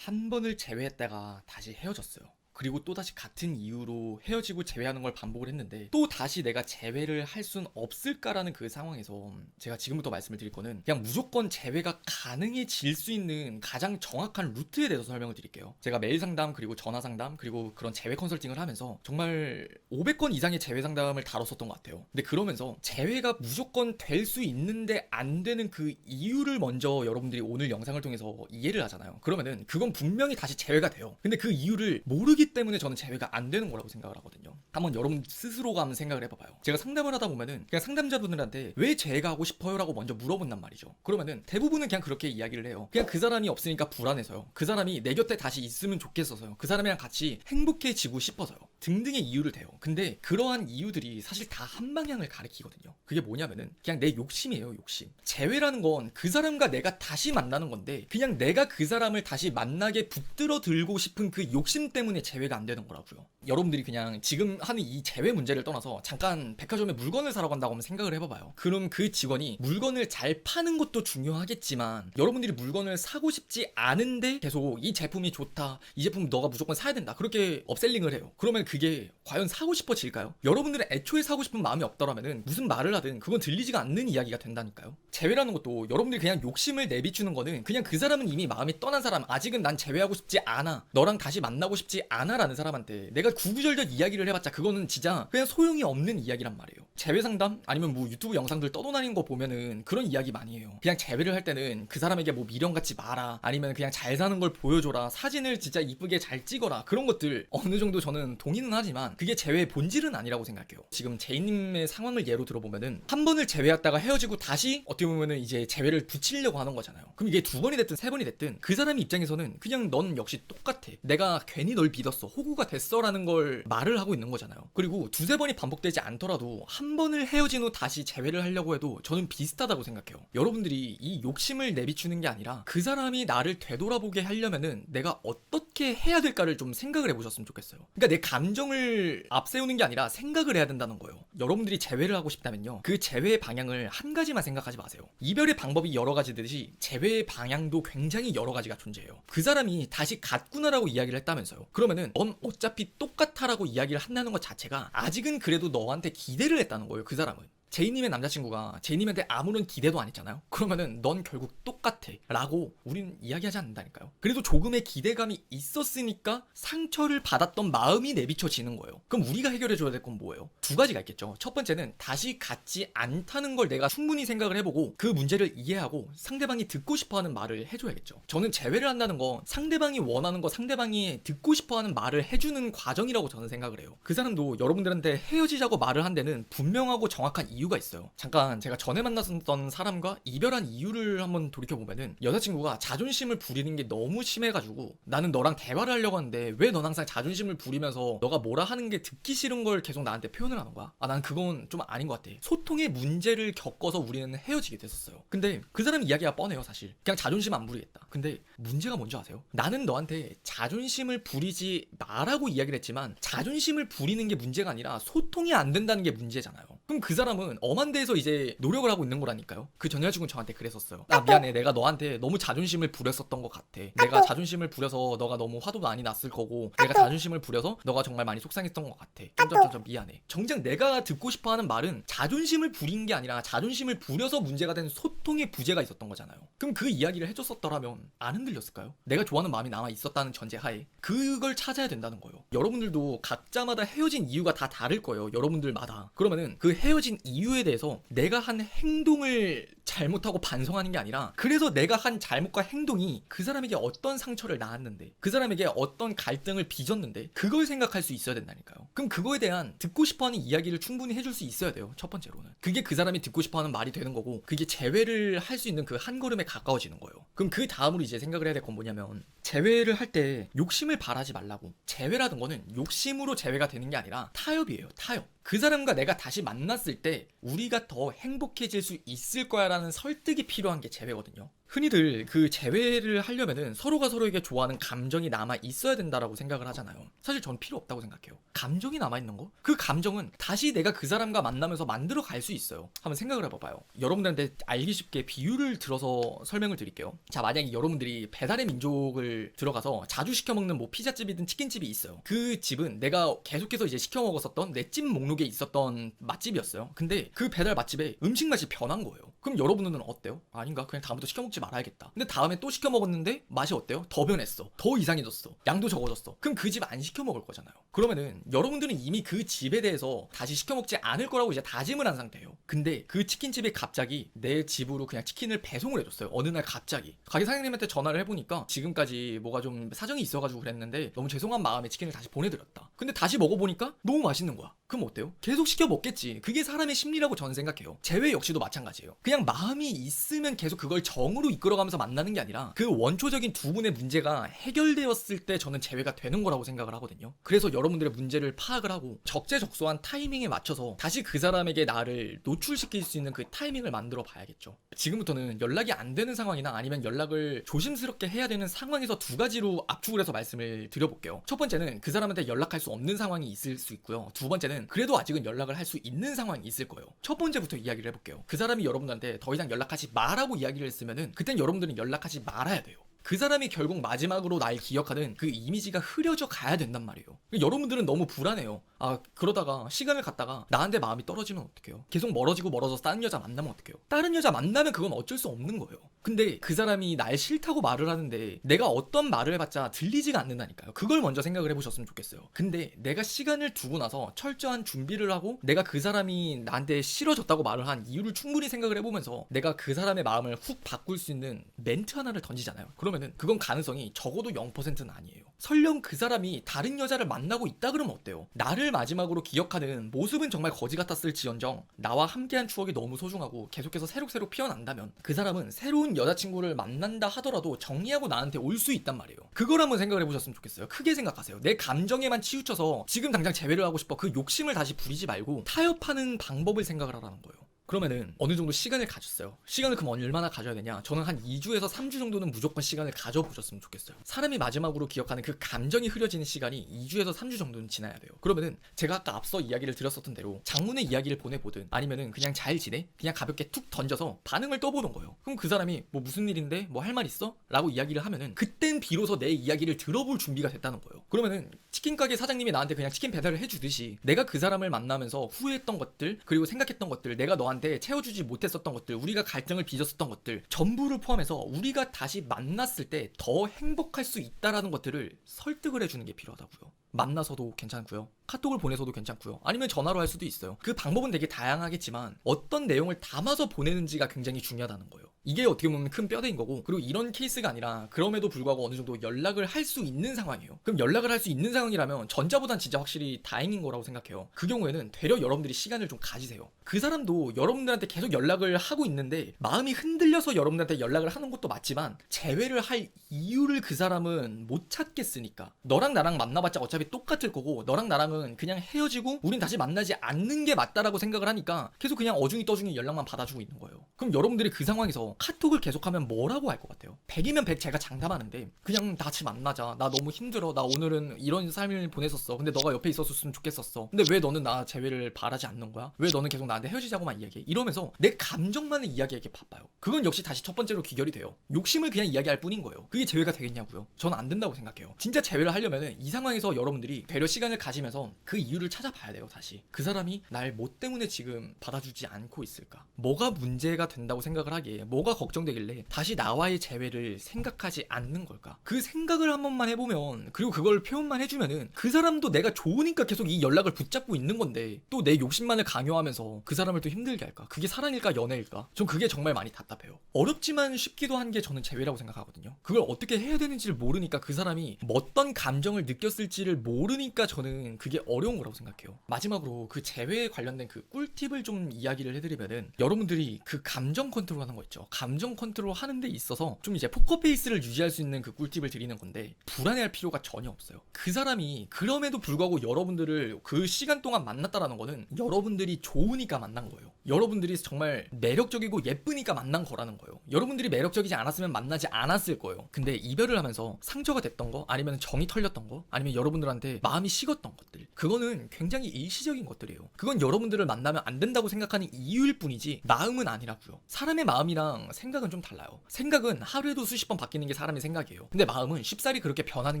한 번을 제외했다가 다시 헤어졌어요. 그리고 또다시 같은 이유로 헤어지고 제외하는 걸 반복을 했는데 또 다시 내가 제외를 할 순 없을까라는 그 상황에서 제가 지금부터 말씀을 드릴 거는 그냥 무조건 제외가 가능해질 수 있는 가장 정확한 루트에 대해서 설명을 드릴게요. 제가 메일 상담 그리고 전화 상담 그리고 그런 제외 컨설팅을 하면서 정말 500건 이상의 제외 상담을 다뤘었던 것 같아요. 근데 그러면서 제외가 무조건 될 수 있는데 안 되는 그 이유를 먼저 여러분들이 오늘 영상을 통해서 이해를 하잖아요. 그러면은 그건 분명히 다시 제외가 돼요. 근데 그 이유를 모르기 때문에 저는 제외가 안 되는 거라고 생각을 하거든요. 한번 여러분 스스로가 한번 생각을 해봐봐요. 제가 상담을 하다 보면은 그냥 상담자분들한테 왜 제외가 하고 싶어요라고 먼저 물어본단 말이죠. 그러면은 대부분은 그냥 그렇게 이야기를 해요. 그냥 그 사람이 없으니까 불안해서요. 그 사람이 내 곁에 다시 있으면 좋겠어서요. 그 사람이랑 같이 행복해지고 싶어서요. 등등의 이유를 대요. 근데 그러한 이유들이 사실 다 한 방향을 가리키거든요. 그게 뭐냐면은 그냥 내 욕심이에요, 욕심. 재회라는 건 그 사람과 내가 다시 만나는 건데 그냥 내가 그 사람을 다시 만나게 붙들어 들고 싶은 그 욕심 때문에 재회가 안 되는 거라고요. 여러분들이 그냥 지금 하는 이 재회 문제를 떠나서 잠깐 백화점에 물건을 사러 간다고 하면 생각을 해봐봐요. 그럼 그 직원이 물건을 잘 파는 것도 중요하겠지만 여러분들이 물건을 사고 싶지 않은데 계속 이 제품이 좋다, 이 제품 너가 무조건 사야 된다 그렇게 업셀링을 해요. 그러면 그게 과연 사고 싶어질까요? 여러분들은 애초에 사고 싶은 마음이 없더라면은 무슨 말을 하든 그건 들리지가 않는 이야기가 된다니까요. 재회라는 것도 여러분들이 그냥 욕심을 내비추는 거는 그냥 그 사람은 이미 마음이 떠난 사람 아직은 난 재회하고 싶지 않아 너랑 다시 만나고 싶지 않아 라는 사람한테 내가 구구절절 이야기를 해봤자 그거는 진짜 그냥 소용이 없는 이야기란 말이에요. 재회 상담 아니면 뭐 유튜브 영상들 떠도다니는 거 보면은 그런 이야기 많이 해요. 그냥 재회를 할 때는 그 사람에게 뭐 미련 갖지 마라 아니면 그냥 잘 사는 걸 보여줘라 사진을 진짜 이쁘게 잘 찍어라 그런 것들 어느 정도 저는 동의 는 하지만 그게 재회의 본질은 아니라고 생각해요. 지금 제이님의 상황을 예로 들어보면은 한 번을 제외했다가 헤어지고 다시 어떻게 보면은 이제 재회를 붙이려고 하는 거잖아요. 그럼 이게 두 번이 됐든 세 번이 됐든 그 사람 입장에서는 그냥 넌 역시 똑같아. 내가 괜히 널 믿었어. 호구가 됐어라는 걸 말을 하고 있는 거잖아요. 그리고 두세 번이 반복되지 않더라도 한 번을 헤어진 후 다시 재회를 하려고 해도 저는 비슷하다고 생각해요. 여러분들이 이 욕심을 내비추는 게 아니라 그 사람이 나를 되돌아보게 하려면은 내가 어떻게 해야 될까를 좀 생각을 해보셨으면 좋겠어요. 그러니까 내 감 정을 앞세우는 게 아니라 생각을 해야 된다는 거예요. 여러분들이 재회를 하고 싶다면요. 그 재회의 방향을 한 가지만 생각하지 마세요. 이별의 방법이 여러 가지듯이 재회의 방향도 굉장히 여러 가지가 존재해요. 그 사람이 다시 갔구나라고 이야기를 했다면서요. 그러면은 넌 어차피 똑같아라고 이야기를 한다는 것 자체가 아직은 그래도 너한테 기대를 했다는 거예요. 그 사람은. 제이님의 남자친구가 제이님한테 아무런 기대도 안 했잖아요. 그러면은 넌 결국 똑같아. 라고 우린 이야기하지 않는다니까요. 그래도 조금의 기대감이 있었으니까 상처를 받았던 마음이 내비쳐지는 거예요. 그럼 우리가 해결해줘야 될 건 뭐예요? 두 가지가 있겠죠. 첫 번째는 다시 같지 않다는 걸 내가 충분히 생각을 해보고 그 문제를 이해하고 상대방이 듣고 싶어 하는 말을 해줘야겠죠. 저는 재회를 한다는 건 상대방이 원하는 거 상대방이 듣고 싶어 하는 말을 해주는 과정이라고 저는 생각을 해요. 그 사람도 여러분들한테 헤어지자고 말을 한 데는 분명하고 정확한 이유 가 있어요. 잠깐 제가 전에 만났던 사람과 이별한 이유를 한번 돌이켜 보면은 여자친구가 자존심을 부리는 게 너무 심해가지고 나는 너랑 대화를 하려고 하는데 왜 넌 항상 자존심을 부리면서 너가 뭐라 하는 게 듣기 싫은 걸 계속 나한테 표현을 하는 거야? 아, 난 그건 좀 아닌 것 같아. 소통의 문제를 겪어서 우리는 헤어지게 됐었어요. 근데 그 사람 이야기가 뻔해요, 사실. 그냥 자존심 안 부리겠다. 근데 문제가 뭔지 아세요? 나는 너한테 자존심을 부리지 마라고 이야기를 했지만 자존심을 부리는 게 문제가 아니라 소통이 안 된다는 게 문제잖아요. 그럼 그 사람은 엄한 데에서 이제 노력을 하고 있는 거라니까요. 그 전 여자친구는 저한테 그랬었어요. 아 미안해, 내가 너한테 너무 자존심을 부렸었던 것 같아. 내가 자존심을 부려서 너가 너무 화도 많이 났을 거고, 내가 자존심을 부려서 너가 정말 많이 속상했던 것 같아. 점점점점 미안해. 정작 내가 듣고 싶어 하는 말은 자존심을 부린 게 아니라 자존심을 부려서 문제가 된 소통의 부재가 있었던 거잖아요. 그럼 그 이야기를 해줬었더라면 안 흔들렸을까요? 내가 좋아하는 마음이 남아 있었다는 전제하에 그걸 찾아야 된다는 거예요. 여러분들도 각자마다 헤어진 이유가 다 다를 거예요. 여러분들마다. 그러면은 그 헤어진 이유에 대해서 내가 한 행동을 잘못하고 반성하는 게 아니라 그래서 내가 한 잘못과 행동이 그 사람에게 어떤 상처를 낳았는데 그 사람에게 어떤 갈등을 빚었는데 그걸 생각할 수 있어야 된다니까요. 그럼 그거에 대한 듣고 싶어하는 이야기를 충분히 해줄 수 있어야 돼요. 첫 번째로는 그게 그 사람이 듣고 싶어하는 말이 되는 거고 그게 재회를 할 수 있는 그 한 걸음에 가까워지는 거예요. 그럼 그 다음으로 이제 생각을 해야 될 건 뭐냐면 재회를 할 때 욕심을 바라지 말라고. 재회라는 거는 욕심으로 재회가 되는 게 아니라 타협이에요. 타협. 그 사람과 내가 다시 만났을 때 우리가 더 행복해질 수 있을 거야라는 설득이 필요한 게 재회거든요. 흔히들 그 재회를 하려면은 서로가 서로에게 좋아하는 감정이 남아 있어야 된다라고 생각을 하잖아요. 사실 전 필요 없다고 생각해요. 감정이 남아 있는 거? 그 감정은 다시 내가 그 사람과 만나면서 만들어 갈 수 있어요. 한번 생각을 해봐봐요. 여러분들한테 알기 쉽게 비유를 들어서 설명을 드릴게요. 자, 만약에 여러분들이 배달의 민족을 들어가서 자주 시켜 먹는 뭐 피자집이든 치킨집이 있어요. 그 집은 내가 계속해서 이제 시켜 먹었었던 내 집 목록에 있었던 맛집이었어요. 근데 그 배달 맛집에 음식 맛이 변한 거예요. 그럼 여러분들은 어때요? 아닌가? 그냥 다음부터 시켜 먹지 말아야겠다. 근데 다음에 또 시켜 먹었는데 맛이 어때요? 더 변했어. 더 이상해졌어. 양도 적어졌어. 그럼 그 집 안 시켜 먹을 거잖아요. 그러면은 여러분들은 이미 그 집에 대해서 다시 시켜 먹지 않을 거라고 이제 다짐을 한 상태예요. 근데 그 치킨집이 갑자기 내 집으로 그냥 치킨을 배송을 해줬어요. 어느 날 갑자기. 가게 사장님한테 전화를 해보니까 지금까지 뭐가 좀 사정이 있어가지고 그랬는데 너무 죄송한 마음에 치킨을 다시 보내드렸다. 근데 다시 먹어보니까 너무 맛있는 거야. 그럼 어때요? 계속 시켜 먹겠지. 그게 사람의 심리라고 저는 생각해요. 재회 역시도 마찬가지예요. 그냥 마음이 있으면 계속 그걸 정으로 이끌어가면서 만나는 게 아니라 그 원초적인 두 분의 문제가 해결되었을 때 저는 재회가 되는 거라고 생각을 하거든요. 그래서 여러분들의 문제를 파악을 하고 적재적소한 타이밍에 맞춰서 다시 그 사람에게 나를 노출시킬 수 있는 그 타이밍을 만들어 봐야겠죠. 지금부터는 연락이 안 되는 상황이나 아니면 연락을 조심스럽게 해야 되는 상황에서 두 가지로 압축을 해서 말씀을 드려볼게요. 첫 번째는 그 사람한테 연락할 수 없는 상황이 있을 수 있고요. 두 번째는 그래도 아직은 연락을 할 수 있는 상황이 있을 거예요. 첫 번째부터 이야기를 해볼게요. 그 사람이 여러분 들한테 더 이상 연락하지 마라고 이야기를 했으면은 그땐 여러분들은 연락하지 말아야 돼요. 그 사람이 결국 마지막으로 날 기억하는 그 이미지가 흐려져 가야 된단 말이에요. 여러분들은 너무 불안해요. 아, 그러다가 시간을 갖다가 나한테 마음이 떨어지면 어떡해요? 계속 멀어지고 멀어져서 다른 여자 만나면 어떡해요? 다른 여자 만나면 그건 어쩔 수 없는 거예요. 근데 그 사람이 날 싫다고 말을 하는데 내가 어떤 말을 해봤자 들리지가 않는다니까요. 그걸 먼저 생각을 해보셨으면 좋겠어요. 근데 내가 시간을 두고 나서 철저한 준비를 하고 내가 그 사람이 나한테 싫어졌다고 말을 한 이유를 충분히 생각을 해보면서 내가 그 사람의 마음을 훅 바꿀 수 있는 멘트 하나를 던지잖아요. 그 러면은 그건 가능성이 적어도 0%는 아니에요. 설령 그 사람이 다른 여자를 만나고 있다 그러면 어때요? 나를 마지막으로 기억하는 모습은 정말 거지 같았을지언정 나와 함께한 추억이 너무 소중하고 계속해서 새록새록 피어난다면 그 사람은 새로운 여자친구를 만난다 하더라도 정리하고 나한테 올 수 있단 말이에요. 그걸 한번 생각을 해보셨으면 좋겠어요. 크게 생각하세요. 내 감정에만 치우쳐서 지금 당장 재회를 하고 싶어 그 욕심을 다시 부리지 말고 타협하는 방법을 생각을 하라는 거예요. 그러면은 어느 정도 시간을 가졌어요. 시간을 그럼 얼마나 가져야 되냐? 저는 한 2주에서 3주 정도는 무조건 시간을 가져보셨으면 좋겠어요. 사람이 마지막으로 기억하는 그 감정이 흐려지는 시간이 2주에서 3주 정도는 지나야 돼요. 그러면은 제가 아까 앞서 이야기를 드렸었던 대로 장문의 이야기를 보내보든 아니면은 그냥 잘 지내? 그냥 가볍게 툭 던져서 반응을 떠보는 거예요. 그럼 그 사람이 뭐 무슨 일인데? 뭐 할 말 있어? 라고 이야기를 하면은 그땐 비로소 내 이야기를 들어볼 준비가 됐다는 거예요. 그러면은 치킨 가게 사장님이 나한테 그냥 치킨 배달을 해주듯이 내가 그 사람을 만나면서 후회했던 것들 그리고 생각했던 것들 내가 너한테 채워주지 못했었던 것들 우리가 갈등을 빚었었던 것들 전부를 포함해서 우리가 다시 만났을 때 더 행복할 수 있다라는 것들을 설득을 해주는 게 필요하다고요. 만나서도 괜찮고요. 카톡을 보내서도 괜찮고요. 아니면 전화로 할 수도 있어요. 그 방법은 되게 다양하겠지만 어떤 내용을 담아서 보내는지가 굉장히 중요하다는 거예요. 이게 어떻게 보면 큰 뼈대인 거고 그리고 이런 케이스가 아니라 그럼에도 불구하고 어느 정도 연락을 할 수 있는 상황이에요. 그럼 연락을 할 수 있는 상황이라면 전자보단 진짜 확실히 다행인 거라고 생각해요. 그 경우에는 되려 여러분들이 시간을 좀 가지세요. 그 사람도 여러분들한테 계속 연락을 하고 있는데 마음이 흔들려서 여러분들한테 연락을 하는 것도 맞지만 재회를 할 이유를 그 사람은 못 찾겠으니까 너랑 나랑 만나봤자 어차피 똑같을 거고 너랑 나랑은 그냥 헤어지고 우린 다시 만나지 않는 게 맞다라고 생각을 하니까 계속 그냥 어중이 떠중이 연락만 받아주고 있는 거예요. 그럼 여러분들이 그 상황에서 카톡을 계속하면 뭐라고 할 것 같아요? 100이면 100 제가 장담하는데 그냥 같이 만나자. 나 너무 힘들어. 나 오늘은 이런 삶을 보냈었어. 근데 너가 옆에 있었으면 좋겠었어. 근데 왜 너는 나 재회를 바라지 않는 거야? 왜 너는 계속 나한테 헤어지자고만 이야기해? 이러면서 내 감정만을 이야기하기 바빠요. 그건 역시 다시 첫 번째로 귀결이 돼요. 욕심을 그냥 이야기할 뿐인 거예요. 그게 재회가 되겠냐고요? 저는 안 된다고 생각해요. 진짜 재회를 하려면은 이 상황에서 여러분들이 배려 시간을 가지면서 그 이유를 찾아봐야 돼요. 다시 그 사람이 날 뭐 때문에 지금 받아주지 않고 있을까? 뭐가 문제가 된다고 생각을 하기에 뭐가 걱정되길래 다시 나와의 재회를 생각하지 않는 걸까? 그 생각을 한 번만 해보면 그리고 그걸 표현만 해주면은 그 사람도 내가 좋으니까 계속 이 연락을 붙잡고 있는 건데 또 내 욕심만을 강요하면서 그 사람을 또 힘들게 할까? 그게 사랑일까 연애일까? 전 그게 정말 많이 답답해요. 어렵지만 쉽기도 한 게 저는 재회라고 생각하거든요. 그걸 어떻게 해야 되는지를 모르니까 그 사람이 어떤 감정을 느꼈을지를 모르니까 저는 그게 되게 어려운 거라고 생각해요. 마지막으로 그 재회에 관련된 그 꿀팁을 좀 이야기를 해드리면은 여러분들이 그 감정 컨트롤 하는 거 있죠. 감정 컨트롤 하는 데 있어서 좀 이제 포커페이스를 유지할 수 있는 그 꿀팁을 드리는 건데 불안해할 필요가 전혀 없어요. 그 사람이 그럼에도 불구하고 여러분들을 그 시간 동안 만났다라는 거는 여러분들이 좋으니까 만난 거예요. 여러분들이 정말 매력적이고 예쁘니까 만난 거라는 거예요. 여러분들이 매력적이지 않았으면 만나지 않았을 거예요. 근데 이별을 하면서 상처가 됐던 거, 아니면 정이 털렸던 거, 아니면 여러분들한테 마음이 식었던 것들, 그거는 굉장히 일시적인 것들이에요. 그건 여러분들을 만나면 안 된다고 생각하는 이유일 뿐이지 마음은 아니라고요. 사람의 마음이랑 생각은 좀 달라요. 생각은 하루에도 수십 번 바뀌는 게 사람의 생각이에요. 근데 마음은 쉽사리 그렇게 변하는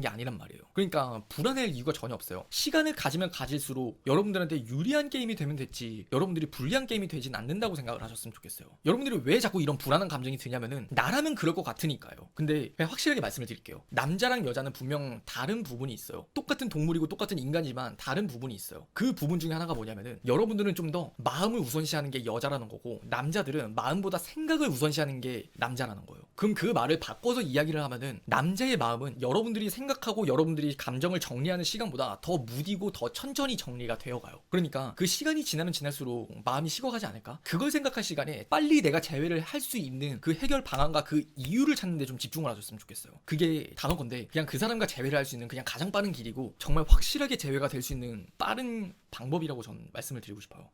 게 아니란 말이에요. 그러니까 불안해할 이유가 전혀 없어요. 시간을 가지면 가질수록 여러분들한테 유리한 게임이 되면 됐지 여러분들이 불리한 게임이 되진 않는다고 생각을 하셨으면 좋겠어요. 여러분들이 왜 자꾸 이런 불안한 감정이 드냐면은 나라면 그럴 것 같으니까요. 근데 확실하게 말씀을 드릴게요. 남자랑 여자는 분명 다른 부분이 있어요. 똑같은 동물이고 똑같은 인간이지만 다른 부분이 있어요. 그 부분 중에 하나가 뭐냐면은 여러분들은 좀 더 마음을 우선시하는 게 여자라는 거고 남자들은 마음보다 생각을 우선시하는 게 남자라는 거예요. 그럼 그 말을 바꿔서 이야기를 하면은 남자의 마음은 여러분들이 생각하고 여러분들이 감정을 정리하는 시간보다 더 무디고 더 천천히 정리가 되어가요. 그러니까 그 시간이 지나면 지날수록 마음이 식어가지 않을까? 그걸 생각할 시간에 빨리 내가 재회를 할 수 있는 그 해결 방안과 그 이유를 찾는데 좀 집중을 하셨으면 좋겠어요. 그게 단어 건데 그냥 그 사람과 재회를 할 수 있는 그냥 가장 빠른 길이고 정말 확실하게 재회가 될수 있는 빠른 방법이라고 전 말씀을 드리고 싶어요.